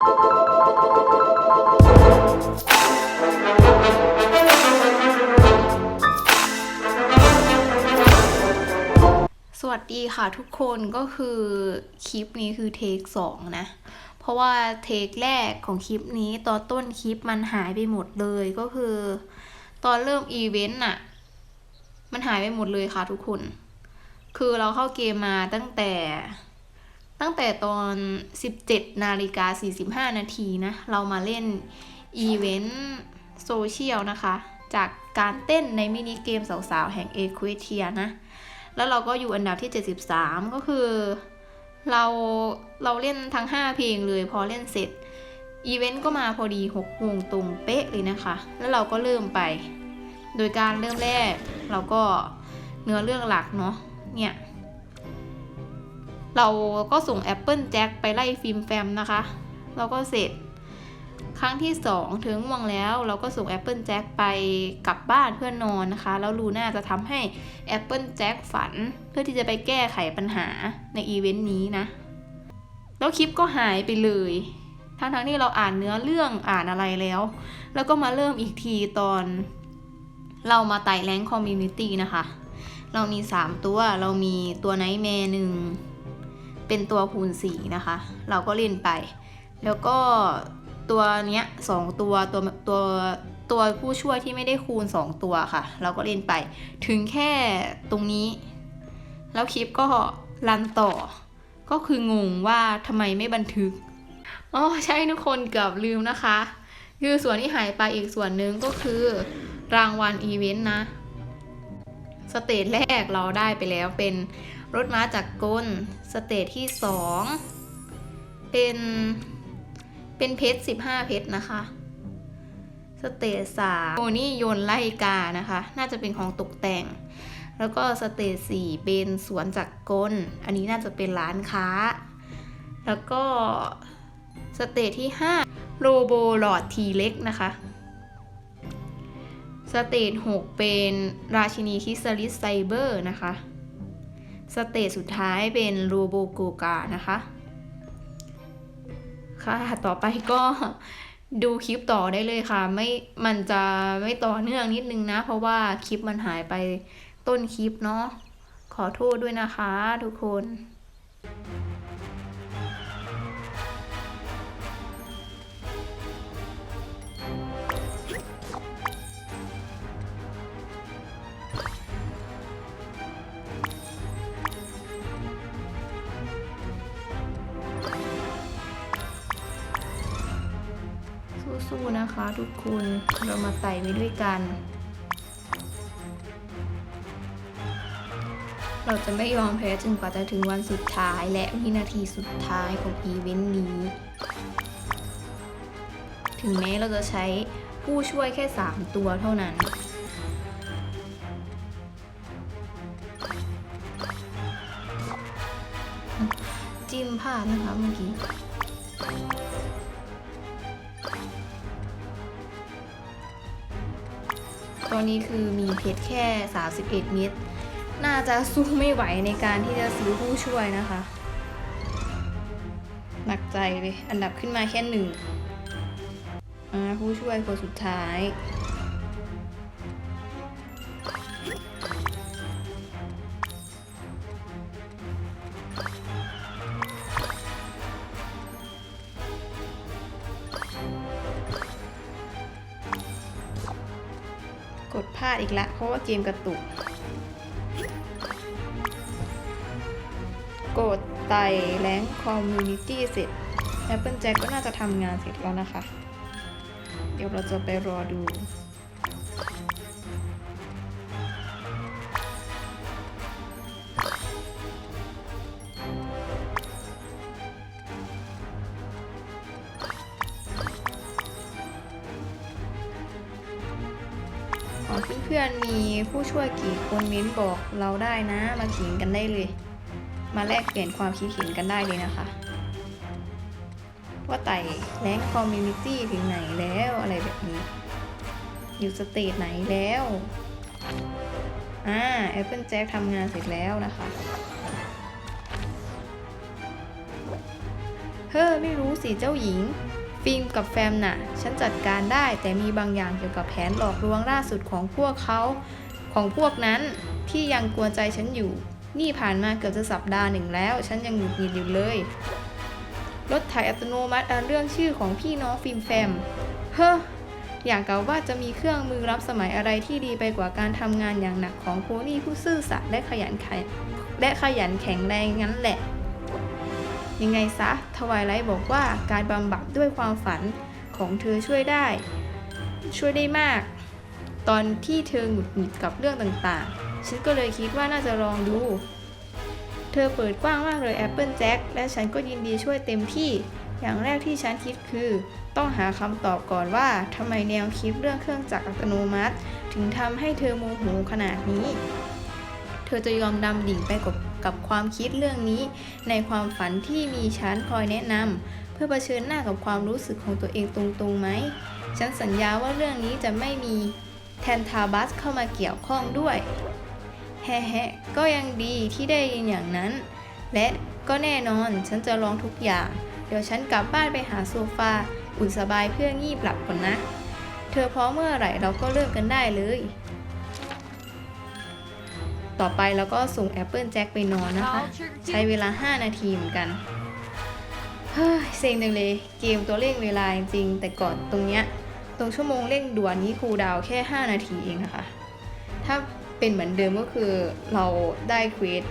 สวัสดีค่ะทุกคนก็คือคลิปนี้คือเทคสองนะ เพราะว่าเทคแรกของคลิปนี้ตอนต้นคลิปมันหายไปหมดเลยก็คือ ตอนเริ่มอีเวนต์น่ะมันหายไปหมดเลยค่ะทุกคน คือเราเข้าเกมมาตั้งแต่ ตั้งแต่ตอน 17นาฬิกา45 นาทีนะ เรามาเล่นอีเวนต์โซเชียลนะคะ จากการเต้นในมินิเกมสาวๆ แห่งเอควิเทียนะ แล้วเราก็อยู่อันดับที่ 73 ก็คือ เราเราเล่นทั้ง 5 เพลงเลยพอเล่นเสร็จอีเวนต์ก็มาพอดี6โมงตรงเป๊ะเลยนะคะ แล้วเราก็เริ่มไป โดยการเริ่มแรก เราก็เนื้อเรื่องหลักเนาะเนี่ย เราก็ส่ง Apple Jack ไปไล่ฟิล์มแฟมนะคะเราก็เสร็จ ครั้งที่ 2 ถึงง่วงแล้ว เราก็ส่ง Apple Jack ไปกลับบ้านเพื่อนนอนนะคะ แล้วลูน่าจะทำให้ Apple Jack ฝันเพื่อที่จะไปแก้ไขปัญหาในอีเวนต์นี้นะ แล้วคลิปก็หายไปเลยทั้งๆที่เราอ่านเนื้อเรื่องอ่านอะไรแล้ว แล้วก็มาเริ่มอีกทีตอน เรามาไต่แรงคอมมูนิตี้นะคะ เรามี 3 ตัว เรามีตัวไนท์แมร์หนึ่ง เป็นตัวคูณสีนะคะ เราก็เล่นไป แล้วก็ตัวเนี้ยสองตัวตัวตัวตัวผู้ช่วยที่ไม่ได้คูณ 2 ตัวค่ะ เราก็เล่นไป ถึงแค่ตรงนี้ แล้วคลิปก็รันต่อ ก็คืองงว่าทำไมไม่บันทึกอ๋อใช่ทุกคนเกือบลืมนะคะ คือส่วนที่หายไปอีกส่วนหนึ่งก็คือรางวัลอีเวนต์นะ สเตจแรกเราได้ไปแล้วเป็น รถม้าจากกลสเตจที่สองเป็น เป็นเพชร15 เพชรนะคะ สเตจสามโมนี่โยนไล่กานะคะ น่าจะเป็นของตกแต่ง แล้วก็สเตจสี่เป็นสวนจากกล อันนี้น่าจะเป็นร้านค้า แล้วก็สเตจที่5โรโบหลอดทีเล็กนะคะสเตจ6เป็นราชินีคิสลิสไซเบอร์นะคะ สเตจสุดท้ายเป็นโรโบโกกานะคะ ค่ะต่อไปก็ดูคลิปต่อได้เลยค่ะ ไม่มันจะไม่ต่อเนื่องนิดนึงนะ เพราะว่าคลิปมันหายไปต้นคลิปเนาะขอโทษด้วยนะคะทุกคน สู้ๆนะคะ ทุกคนเรามาไต่ไปด้วยกัน เราจะไม่ยอมแพ้จนกว่าจะถึงวันสุดท้ายและวินาทีสุดท้ายของอีเวนต์นี้ ถึงแม้เราจะใช้ผู้ช่วยแค่ 3 ตัวเท่านั้นจิ้มพลาดนะคะเมื่อกี้ ตอนนี้คือมีเพชรแค่ 31เม็ดน่าจะสู้ไม่ไหวในการที่จะซื้อผู้ช่วยนะคะ หนักใจเลย อันดับขึ้นมาแค่หนึ่งอ่าผู้ช่วยคนสุดท้าย พลาดอีกละเพราะว่าเกมกระตุก กดไต่แรงคอมมูนิตี้เสร็จแอปเปิลแจ็คก็น่าจะทำงานเสร็จแล้วนะคะ เดี๋ยวเราจะไปรอดู พื่อนมีผู้ช่วยกี่คนเม้นบอกเราได้นะ มาขิงกันได้เลย มาแลกเปลี่ยนความคิดเห็นกันได้เลยนะคะ ว่าไต่แรงคอมมูนิตี้ถึงไหนแล้วอะไรแบบนี้ อยู่สเตจไหนแล้วอ่า Apple Jack ทำงานเสร็จแล้วนะคะเฮ้อไม่รู้สิเจ้าหญิง ฟิล์มกับแฟมน่ะ ฉันจัดการได้แต่มีบางอย่างเกี่ยวกับแผนหลอกลวงล่าสุดของพวกเขาของพวกนั้นที่ยังกวนใจฉันอยู่ นี่ผ่านมาเกือบจะสัปดาห์หนึ่งแล้ว ฉันยังหงุดหงิดอยู่เลย รถไถอัตโนมัติเรื่องชื่อของพี่น้องฟิล์มแฟม เฮ้ออยากกับว่าจะมีเครื่องมือรับสมัยอะไรที่ดีไปกว่าการทำงานอย่างหนักของโพนี่ผู้ซื่อสัตย์และขยันขันและขยันแข็งแรงงั้นแหละ ยังไงซะทวายไลท์บอกว่าการบำบัดด้วยความฝันของเธอช่วยได้ ช่วยได้มาก ตอนที่เธอหงุดหงิดกับเรื่องต่างๆ ฉันก็เลยคิดว่าน่าจะลองดู เธอเปิดกว้างมากเลย Apple Jack และฉันก็ยินดีช่วยเต็มที่ อย่างแรกที่ฉันคิดคือ ต้องหาคำตอบก่อนว่าทำไมแนวคิดเรื่องเครื่องจักรอัตโนมัติ ถึงทำให้เธอโมโหขนาดนี้ เธอจะยอมดำดิ่งไปกับกับความคิดเรื่องนี้ ในความฝันที่มีฉันคอยแนะนำเพื่อเผชิญหน้ากับความรู้สึกของตัวเองตรงๆไหม ฉันสัญญาว่าเรื่องนี้จะไม่มีแทนทาบัสเข้ามาเกี่ยวข้องด้วยแฮะก็ยังดีที่ได้ยินอย่างนั้น และก็แน่นอนฉันจะลองทุกอย่าง เดี๋ยวฉันกลับบ้านไปหาโซฟาอุ่นสบายเพื่องีบหลับก่อนนะ เธอพร้อมเมื่อไหร่เราก็เริ่มกันได้เลย ต่อไปเราก็ส่ง Apple Jack ไปนอนนะคะ ใช้เวลา 5 นาทีเหมือนกันเฮ้ยเซ็งจังเลยเกมตัวเร่งเวลาจริงๆแต่ก่อนตรงเนี้ยตรงชั่วโมงเร่งด่วนนี้คูลดาวน์แค่ 5 นาทีเองนะคะถ้าเป็นเหมือนเดิมก็คือเราได้เควส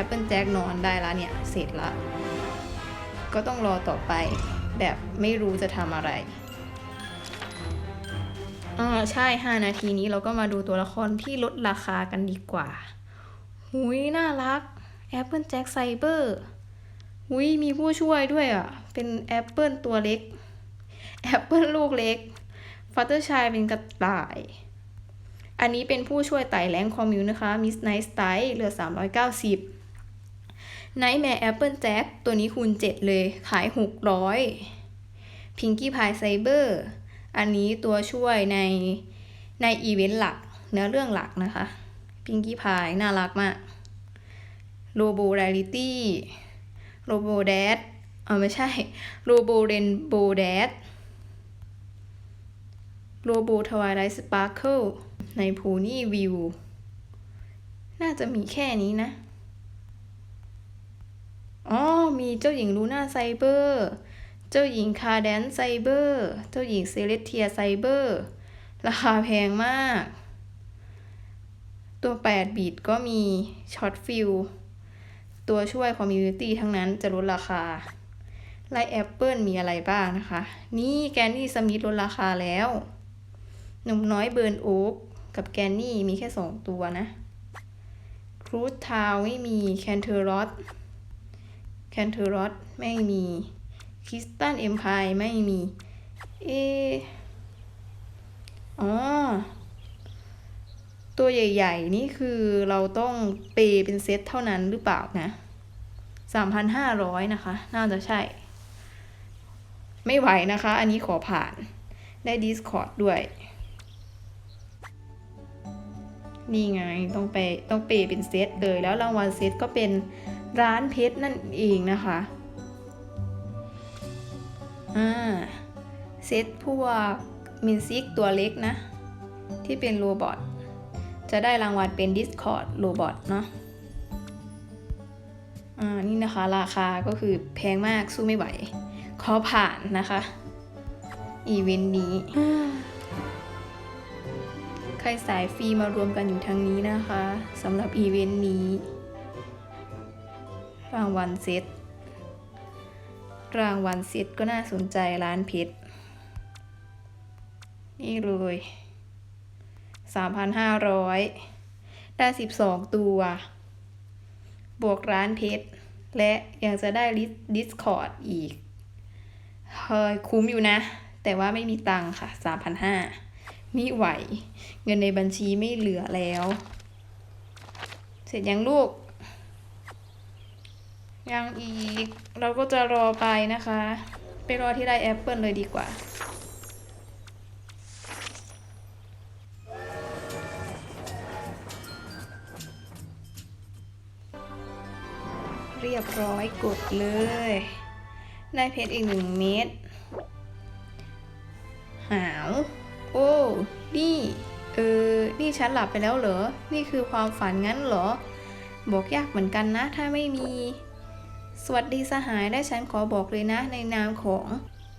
Apple Jack นอนได้แล้วเนี่ย เสร็จละก็ต้องรอต่อไปแบบไม่รู้จะทำอะไร อ่าใช่ 5 นาทีนี้เราก็มาดูตัวละครที่ลดราคากันดีกว่า หุยน่ารัก Apple Jack Cyber หุยมีผู้ช่วยด้วยอะ เป็น Apple ตัวเล็ก Apple ลูกเล็ก Fluttershy เป็นกระต่าย อันนี้เป็นผู้ช่วยไต่แรงคอมมิวนะคะ Miss Night Style เหลือ 390 Nightmare Apple Jack ตัวนี้คูณ 7 เลย ขาย 600 Pinkie Pie Cyber อันนี้ตัวช่วยในในอีเวนต์หลักเนื้อเรื่องหลักนะคะ Pinkie Pie น่ารักมาก Robo Reality Robo Dad เออไม่ใช่ Robo Rainbow Dad Robo Twilight Sparkle ใน Pony View น่าจะมีแค่นี้นะ อ๋อ มีเจ้าหญิงลูน่าไซเบอร์ เจ้าหญิงคาแดนไซเบอร์ เจ้าหญิงเซเลสเทียไซเบอร์ ราคาแพงมาก ตัว 8 บิตก็มีช็อตฟิลตัวช่วยคอมมูนิตี้ทั้งนั้นจะลดราคาไลแอปเปิลมีอะไรบ้างนะคะ นี่แกนนี่สมิธลดราคาแล้ว หนุ่มน้อยเบิร์นโอ๊กกับแกนนี่มีแค่ 2 ตัวนะครูดทาวไม่มีแคนเทอร์รอสแคนเทอร์รอสไม่มี คริสตันเอ็มพายไม่มีเอออ๋อ ตัวใหญ่ ๆ นี่คือเราต้องเปย์เป็นเซตเท่านั้นหรือเปล่านะสามพันห้าร้อยนะคะ น่าจะใช่ ไม่ไหวนะคะ อันนี้ขอผ่าน ได้ Discord ด้วย นี่ไง ต้องไปต้องเปย์เป็นเซตเลย แล้วรางวัลเซตก็เป็นร้านเพชรนั่นเองนะคะ อ่าเซตพวกมินซิกตัวเล็กนะ ที่เป็นโรบอทจะได้รางวัลเป็น Discord โรบอทเนาะอ่านี่นะคะราคาก็คือแพงมากสู้ไม่ไหว ขอผ่านนะคะ อีเวนต์นี้ ใครสายฟรีมารวมกันอยู่ทางนี้นะคะสำหรับอีเวนต์นี้ รางวัลเซต รางวัลเซตก็น่าสนใจร้านเพชรนี่เลย 3,500 ได้ 12 ตัว บวกร้านเพชร และยังจะได้ดิสคอร์ดอีก เฮ้ยคุ้มอยู่นะ แต่ว่าไม่มีตังค์ค่ะ 3,500ไม่ไหว เงินในบัญชีไม่เหลือแล้ว เสร็จยังลูก ยังอีก เราก็จะรอไปนะคะ ไปรอที่ไลน์แอปเปิลเลยดีกว่า เรียบร้อยกดเลย ได้เพชรอีกหนึ่งเม็ดหาว โอ้ นี่ เออ นี่ฉันหลับไปแล้วเหรอ นี่คือความฝันงั้นเหรอ บอกยากเหมือนกันนะ ถ้าไม่มี สวัสดีสหายได้ฉันขอบอกเลยนะ ในนามของ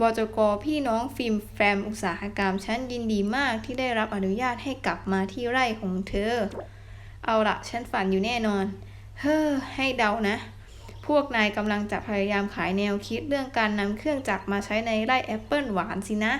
บจกพี่น้องฟิล์มแฟมอุตสาหกรรมฉันยินดีมากที่ได้รับอนุญาตให้กลับมาที่ไร่ของเธอ เอาละฉันฝันอยู่แน่นอน เฮ้อ ให้เดานะ พวกนายกำลังจะพยายามขายแนวคิดเรื่องการนำเครื่องจักรมาใช้ในไร่แอปเปิลหวานสินะ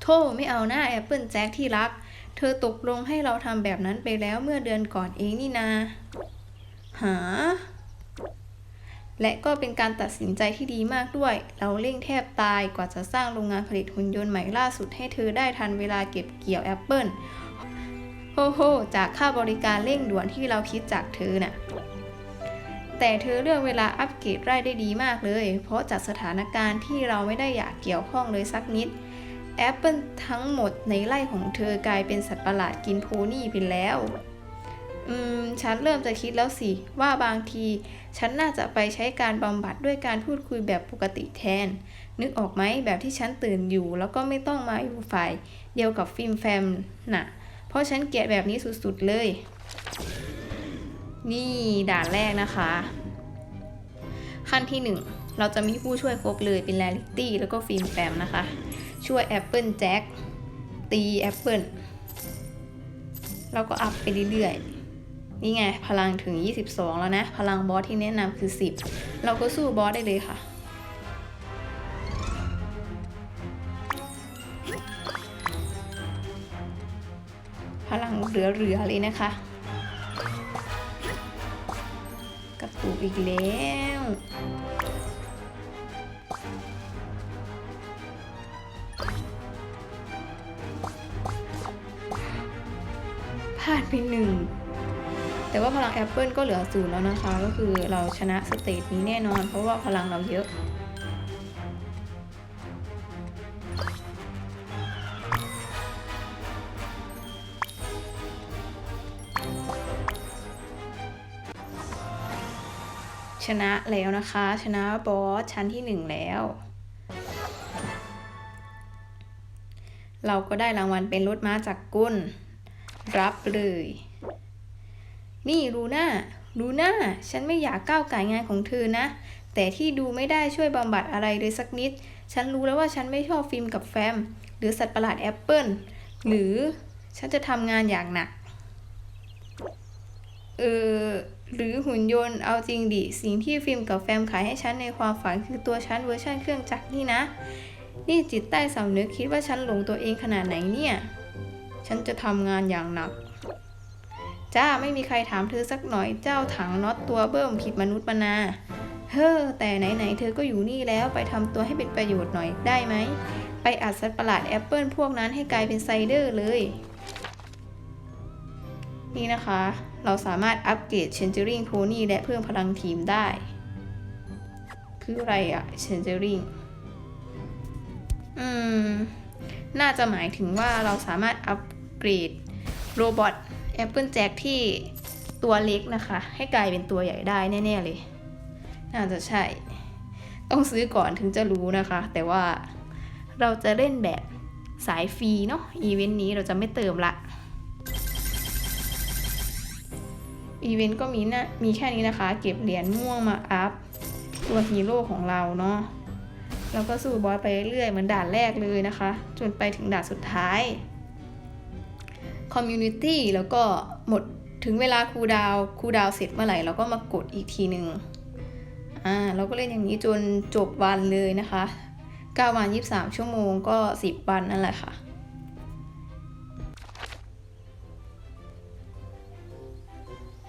โธ่ไม่เอาหน้าแอปเปิลแจ็คที่รัก เธอตกลงให้เราทำแบบนั้นไปแล้วเมื่อเดือนก่อนเองนี่นา หา และก็เป็นการตัดสินใจที่ดีมากด้วย เราเร่งแทบตายกว่าจะสร้างโรงงานผลิตหุ่นยนต์ใหม่ล่าสุดให้เธอได้ทันเวลาเก็บเกี่ยวแอปเปิลโฮโฮจากค่าบริการเร่งด่วนที่เราคิดจากเธอน่ะแต่เธอเลือกเวลาอัปเกรดไร่ได้ดีมากเลย เพราะจากสถานการณ์ที่เราไม่ได้อยากเกี่ยวข้องเลยสักนิดแอปเปิลทั้งหมดในไร่ของเธอกลายเป็นสัตว์ประหลาดกินโพนี่ไปแล้ว อืม ฉันเริ่มจะคิดแล้วสิ ว่าบางที ฉันน่าจะไปใช้การบำบัดด้วยการพูดคุยแบบปกติแทน นึกออกไหมแบบที่ฉันตื่นอยู่ แล้วก็ไม่ต้องมาอยู่ฝ่ายเดียวกับฟิล์มแฟมน่ะ เพราะฉันเกลียดแบบนี้สุดๆเลย นี่ด่านแรกนะคะ ขั้นที่ 1 เราจะมีผู้ช่วยครบเลยเป็นแรลิตี้แล้วก็ฟิล์มแฟมนะคะ ช่วยแอปเปิลแจ็คตีแอปเปิลเราก็อัพไปเรื่อยๆ นี่ไง พลังถึง 22 แล้วนะ พลังบอสที่แนะนำคือ 10 เราก็สู้บอสได้เลยค่ะ พลังเหลือๆเลยนะคะ กระตุกอีกแล้วพลาดไปหนึ่ง แต่ว่าพลังแอปเปิลก็เหลือศูนย์แล้วนะคะ ก็คือเราชนะสเตจนี้แน่นอน เพราะว่าพลังเราเยอะชนะแล้วนะคะ ชนะบอสชั้นที่หนึ่งแล้ว เราก็ได้รางวัลเป็นรถม้าจากกุลรับเลย นี่ลูน่าลูน่าฉันไม่อยากก้าวไก่งานของเธอนะ แต่ที่ดูไม่ได้ช่วยบำบัดอะไรเลยสักนิด ฉันรู้แล้วว่าฉันไม่ชอบฟิล์มกับแฟม หรือสัตว์ประหลาดแอปเปิลหรือฉันจะทำงานอย่างหนัก เออหรือหุ่นยนต์เอาจริงดิ สิ่งที่ฟิล์มกับแฟมขายให้ฉันในความฝันคือตัวฉันเวอร์ชันเครื่องจักรนี่นะ นี่จิตใต้สำนึกคิดว่าฉันหลงตัวเองขนาดไหนเนี่ย ฉันจะทำงานอย่างหนัก จ้าไม่มีใครถามเธอสักหน่อยเจ้าถังน็อตตัวเบิ่มผิดมนุษย์มานา เฮ้อแต่ไหนๆเธอก็อยู่นี่แล้วไปทำตัวให้เป็นประโยชน์หน่อยได้ไหม ไปอัดสัตว์ประหลาดแอปเปิลพวกนั้นให้กลายเป็นไซเดอร์เลย นี่นะคะ เราสามารถอัปเกรดเชนเจอริงโพนี่และเพิ่มพลังทีมได้ คืออะไรอะเชนเจอริงอืม น่าจะหมายถึงว่าเราสามารถอัปเกรดโรบอท Apple Jack ที่ตัวเล็กนะคะ ให้กลายเป็นตัวใหญ่ได้แน่ๆเลย น่าจะใช่ ต้องซื้อก่อนถึงจะรู้นะคะ แต่ว่าเราจะเล่นแบบสายฟรีเนาะอีเวนต์นี้เราจะไม่เติมละอีเวนต์ก็มีนะมีแค่นี้นะคะ เก็บเหรียญม่วงมาอัพตัวฮีโร่ของเราเนาะแล้วก็สู้บอสไปเรื่อยๆเหมือนด่านแรกเลยนะคะ จนไปถึงด่านสุดท้าย คอมมูนิตี้แล้วก็หมดถึงเวลาครูดาวน์คูดาวเสร็จเมื่อไหร่เราก็มากดอีกทีหนึ่งอ่าเราก็เล่นอย่างนี้จนจบวันเลยนะคะ9วัน23 ชั่วโมงก็ 10 วันนั่นแหละค่ะ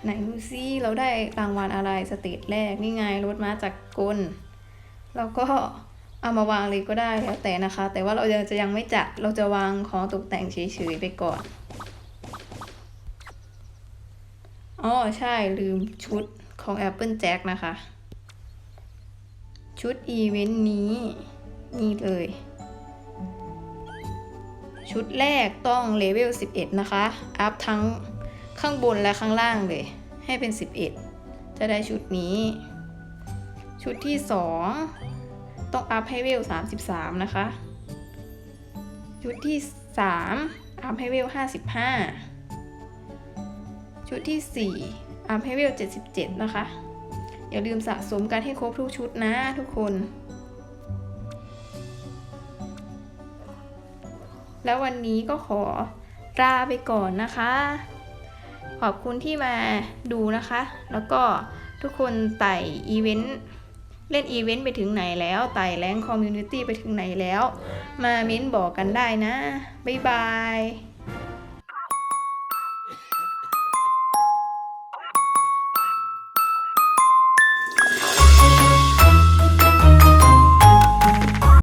ไหนดูซิเราได้รางวัลอะไรสเตจแรกนี่ไงรถม้าจากกลแล้วก็เอามาวางเลยก็ได้แล้วแต่นะคะ แต่ว่าเราจะจะยังไม่จัดเราจะวางของตกแต่งเฉยๆไปก่อน อ๋อใช่ลืมชุดของ Apple Jack นะคะ ชุดอีเวนต์นี้ นี่เลย ชุดแรกต้องเลเวล 11 นะคะ อัพทั้งข้างบนและข้างล่างเลย ให้เป็น 11 จะได้ชุดนี้ ชุดที่ 2 ต้องอัพให้เวล 33 นะคะ ชุดที่ 3 อัพให้เวล 55 ชุดที่ 4อัพให้เวล77 นะคะ อย่าลืมสะสมกันให้ครบทุกชุดนะทุกคน แล้ววันนี้ก็ขอลาไปก่อนนะคะ ขอบคุณที่มาดูนะคะ แล้วก็ทุกคนไต่อีเวนต์เล่นอีเวนต์ไปถึงไหนแล้วไต่แรงคอมมูนิตี้ไปถึงไหนแล้ว มาเม้นบอกกันได้นะ บ๊ายบาย